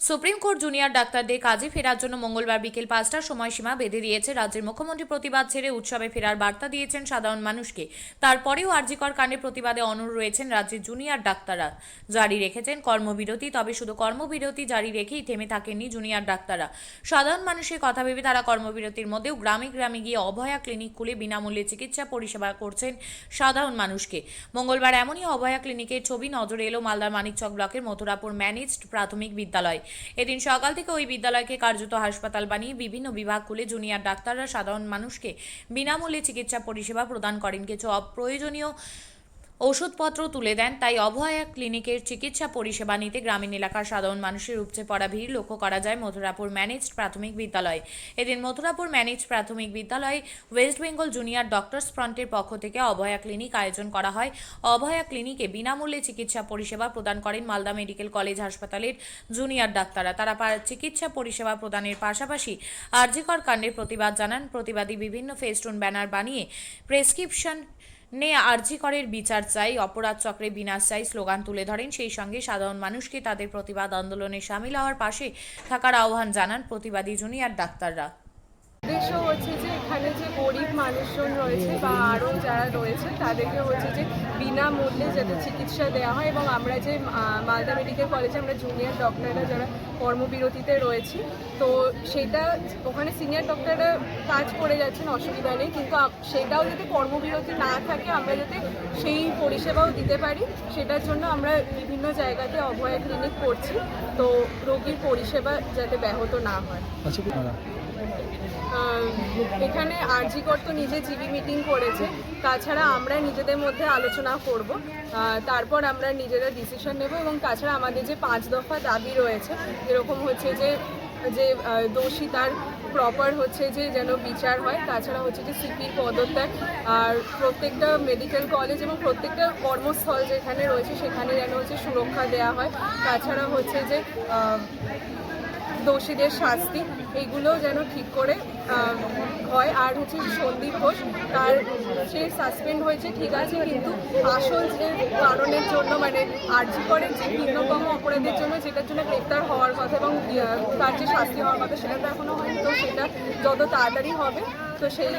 Supreme court junior ডাক্তারদের কাজে ফেরার জন্য মঙ্গলবার বিকেল পাঁচটার সময়সীমা বেঁধে দিয়েছে রাজ্যের মুখ্যমন্ত্রী প্রতিবাদ ছেড়ে উৎসবে ফেরার বার্তা দিয়েছেন সাধারণ মানুষকে। তারপরেও আরজিকর কাণ্ডে প্রতিবাদে অনড় রয়েছেন রাজ্যের জুনিয়র ডাক্তাররা। জারি রেখেছেন কর্মবিরতি, তবে শুধু কর্মবিরতি জারি রেখেই থেমে থাকেননি জুনিয়র ডাক্তাররা। সাধারণ মানুষের কথা ভেবে তারা কর্মবিরতির মধ্যেও গ্রামে গ্রামে গিয়ে অভয়া ক্লিনিক খুলে বিনামূল্যে চিকিৎসা পরিষেবা করছেন সাধারণ মানুষকে। মঙ্গলবার এমনই অভয়া ক্লিনিকের ছবি নজরে এলো মালদার মানিকচক ব্লকের মথুরাপুর ম্যানেজড প্রাথমিক বিদ্যালয়। এদিন সকাল থেকে ওই বিদ্যালয়কে কার্যত হাসপাতাল বানিয়ে বিভিন্ন বিভাগ খুলে জুনিয়র ডাক্তাররা সাধারণ মানুষকে বিনামূল্যে চিকিৎসা পরিষেবা প্রদান করেন। কিছু অপ্রয়োজনীয় ওষুধপত্র তুলে দেন, তাই অভয়া ক্লিনিকের চিকিৎসা পরিষেবা নিতে গ্রামীণ এলাকার সাধারণ মানুষের উপচে পড়া ভিড় লক্ষ্য করা যায় মথুরাপুর ম্যানেজড প্রাথমিক বিদ্যালয়ে। এদিন মথুরাপুর ম্যানেজড প্রাথমিক বিদ্যালয়ে ওয়েস্ট বেঙ্গল জুনিয়র ডক্টরস ফ্রন্টের পক্ষ থেকে অভয়া ক্লিনিক আয়োজন করা হয়। অভয়া ক্লিনিকে বিনামূল্যে চিকিৎসা পরিষেবা প্রদান করেন মালদা মেডিকেল কলেজ হাসপাতালের জুনিয়র ডাক্তাররা। তারা চিকিৎসা পরিষেবা প্রদানের পাশাপাশি আরজিকর কাণ্ডের প্রতিবাদ জানান। প্রতিবাদী বিভিন্ন ফেস্টুন ব্যানার বানিয়ে প্রেসক্রিপশন নে আর্জি করের বিচার চাই, অপরাধ চক্রে বিনাশ চাই স্লোগান তুলে ধরেন। সেই সঙ্গে সাধারণ মানুষকে তাদের প্রতিবাদ আন্দোলনে সামিল হওয়ার পাশে থাকার আহ্বান জানান প্রতিবাদী জুনিয়র ডাক্তাররা। উদ্দেশ্য হচ্ছে যে এখানে যে গরিব মানুষজন রয়েছে বা আরও যারা রয়েছে তাদেরকে হচ্ছে যে বিনামূল্যে যাতে চিকিৎসা দেওয়া হয় এবং আমরা যে মালদা মেডিকেল কলেজে আমরা জুনিয়র ডক্টররা যারা কর্মবিরতিতে রয়েছি তো সেটা ওখানে সিনিয়র ডক্টররা কাজ করে যাচ্ছেন অসুবিধা নেই কিন্তু সেটাও যাতে কর্মবিরতি না থাকে আমরা যাতে সেই পরিষেবাও দিতে পারি সেটার জন্য আমরা বিভিন্ন জায়গাতে অভয়া ক্লিনিক করছি তো রোগীর পরিষেবা যাতে ব্যাহত না হয়। আচ্ছা এখানে আরজিকর তো নিজে জিবি মিটিং করেছে, তাছাড়া আমরা নিজেদের মধ্যে আলোচনা করব তারপর আমরা নিজেরা ডিসিশন নেব এবং তাছাড়া আমাদের যে পাঁচ দফা দাবি রয়েছে, এরকম হচ্ছে যে যে দোষী তার প্রপার হচ্ছে যে যেন বিচার হয়, তাছাড়া হচ্ছে যে সিপির পদত্যাগ, আর প্রত্যেকটা মেডিকেল কলেজ এবং প্রত্যেকটা কর্মস্থল যেখানে রয়েছে, সেখানে যেন হচ্ছে সুরক্ষা দেওয়া হয়, তাছাড়া হচ্ছে যে দোষীদের শাস্তি এইগুলো যেন ঠিক করে হয়। আর হচ্ছে সন্দীপ ঘোষ, তার সে সাসপেন্ড হয়েছে, ঠিক আছে, কিন্তু আসল যে কারণের জন্য মানে আর্জি করে যে ভিন্নতম অপরাধের জন্য, যেটার জন্য গ্রেপ্তার হওয়ার কথা এবং তার যে শাস্তি হওয়ার কথা, সেটা তো এখনও হয়নি, তো সেটা যত তাড়াতাড়ি হবে, তো সেই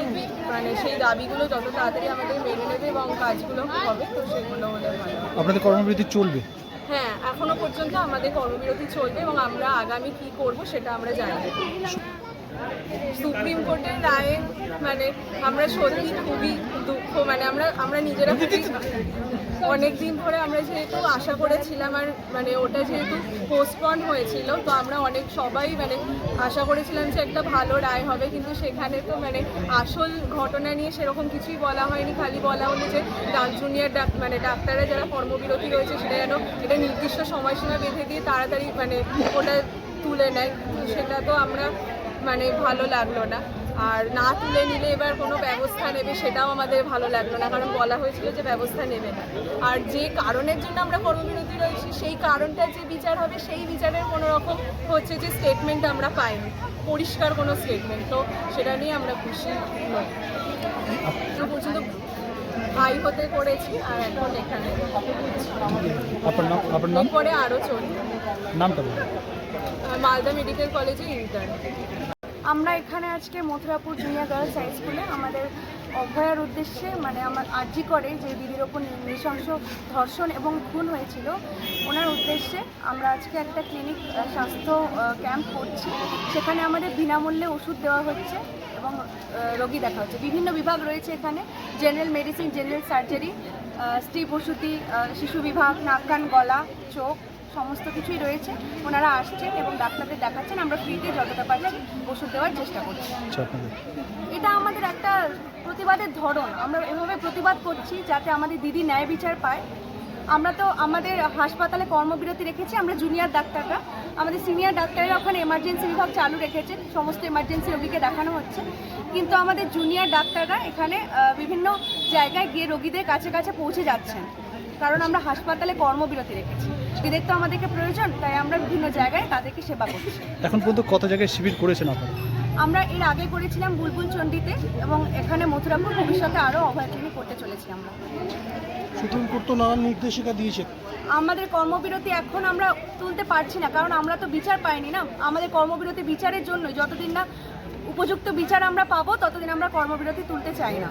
মানে সেই দাবিগুলো যত তাড়াতাড়ি আমাদের মেনে নেবে এবং কাজগুলো হবে, তো সেগুলো হলে ভালো আপনাদের কর্মবিরতি চলবে? এখনও পর্যন্ত আমাদের কর্মবিরতি চলবে এবং আমরা আগামী কি করব সেটা আমরা জানি। সুপ্রিম কোর্টের রায়ে মানে আমরা সত্যি খুবই দুঃখ মানে আমরা আমরা নিজেরা খুবই অনেক দিন ধরে আমরা যেহেতু আশা করেছিলাম আর মানে ওটা যেহেতু পোস্টপন হয়েছিল তো আমরা অনেক সবাই মানে আশা করেছিলাম যে একটা ভালো রায় হবে কিন্তু সেখানে তো মানে আসল ঘটনা নিয়ে সেরকম কিছুই বলা হয়নি খালি বলা হলো যে ডাক জুনিয়র ডাক মানে ডাক্তাররা যারা কর্মবিরতি রয়েছে সেটা যেন এটা নির্দিষ্ট সময়সীমা বেঁধে দিয়ে তাড়াতাড়ি মানে ওটা তুলে নেয় সেটা তো আমরা মানে ভালো লাগল না। আর না তুলে নিলে এবার কোনো ব্যবস্থা নেবে সেটাও আমাদের ভালো লাগল না কারণ বলা হয়েছিল যে ব্যবস্থা নেবে না। আর যে কারণের জন্য আমরা কর্মবিরতি রয়েছি সেই কারণটা যে বিচার হবে সেই বিচারের কোনো রকম হচ্ছে যে স্টেটমেন্ট আমরা পাইনি। পরিষ্কার কোনো স্টেটমেন্ট তো সেটা নিয়ে আমরা খুশি নই। পর্যন্ত ভাই হতে করেছি আর এখন এখানে এরপরে আরও নামটা মালদা মেডিকেল কলেজে ইন্টার্ন আমরা এখানে আজকে মথুরাপুর জুনিয়র গার্লস হাই স্কুলে আমাদের অভয়ার উদ্দেশ্যে মানে আমার আর্জি করে যে দিদির ওপর নৃশংস ধর্ষণ এবং খুন হয়েছিল, ওনার উদ্দেশ্যে আমরা আজকে একটা ক্লিনিক স্বাস্থ্য ক্যাম্প করছি। সেখানে আমাদের বিনামূল্যে ওষুধ দেওয়া হচ্ছে এবং রোগী দেখা হচ্ছে। বিভিন্ন বিভাগ রয়েছে এখানে, জেনারেল মেডিসিন, জেনারেল সার্জারি স্ত্রী প্রসূতি শিশু বিভাগ, নাক, কান, গলা, চোখ সমস্ত কিছুই রয়েছে। ওনারা আসছেন এবং ডাক্তারদের দেখাচ্ছেন। আমরা ফ্রিতে যতটা পারছি ওষুধ দেওয়ার চেষ্টা করছি। আচ্ছা এটা আমাদের একটা প্রতিবাদের ধরন। আমরা এভাবে প্রতিবাদ করছি যাতে আমাদের দিদি ন্যায় বিচার পায়। আমরা তো আমাদের হাসপাতালে কর্মবিরতি রেখেছি। আমরা জুনিয়র ডাক্তাররা। আমাদের সিনিয়র ডাক্তাররা ওখানে এমার্জেন্সি বিভাগ চালু রেখেছেন সমস্ত এমার্জেন্সি রোগীকে দেখানো হচ্ছে। কিন্তু আমাদের জুনিয়র ডাক্তাররা এখানে বিভিন্ন জায়গায় গিয়ে রোগীদের কাছে কাছে পৌঁছে যাচ্ছেন। কারণ আমরা হাসপাতালে কর্মবিরতি রেখেছি। এদের তো আমাদেরকে প্রয়োজন তাই আমরা বিভিন্ন জায়গায় তাদেরকে সেবা করছি। এখন পর্যন্ত কত জায়গায় শিবির করেছেন আপনারা? আমরা এর আগে করেছিলাম বুলবুল চণ্ডীতে এবং এখানে মথুরাপুর ভবিষ্যতে আরও অভয় ক্লিনিক করতে চলেছি আমরা। সুপ্রিম কোর্ট তো নানান নির্দেশিকা দিয়েছে আমাদের কর্মবিরতি এখন আমরা তুলতে পারছি না কারণ আমরা তো বিচার পাইনি না। আমাদের কর্মবিরতি বিচারের জন্য যতদিন না উপযুক্ত বিচার আমরা পাবো ততদিন আমরা কর্মবিরতি তুলতে চাই না।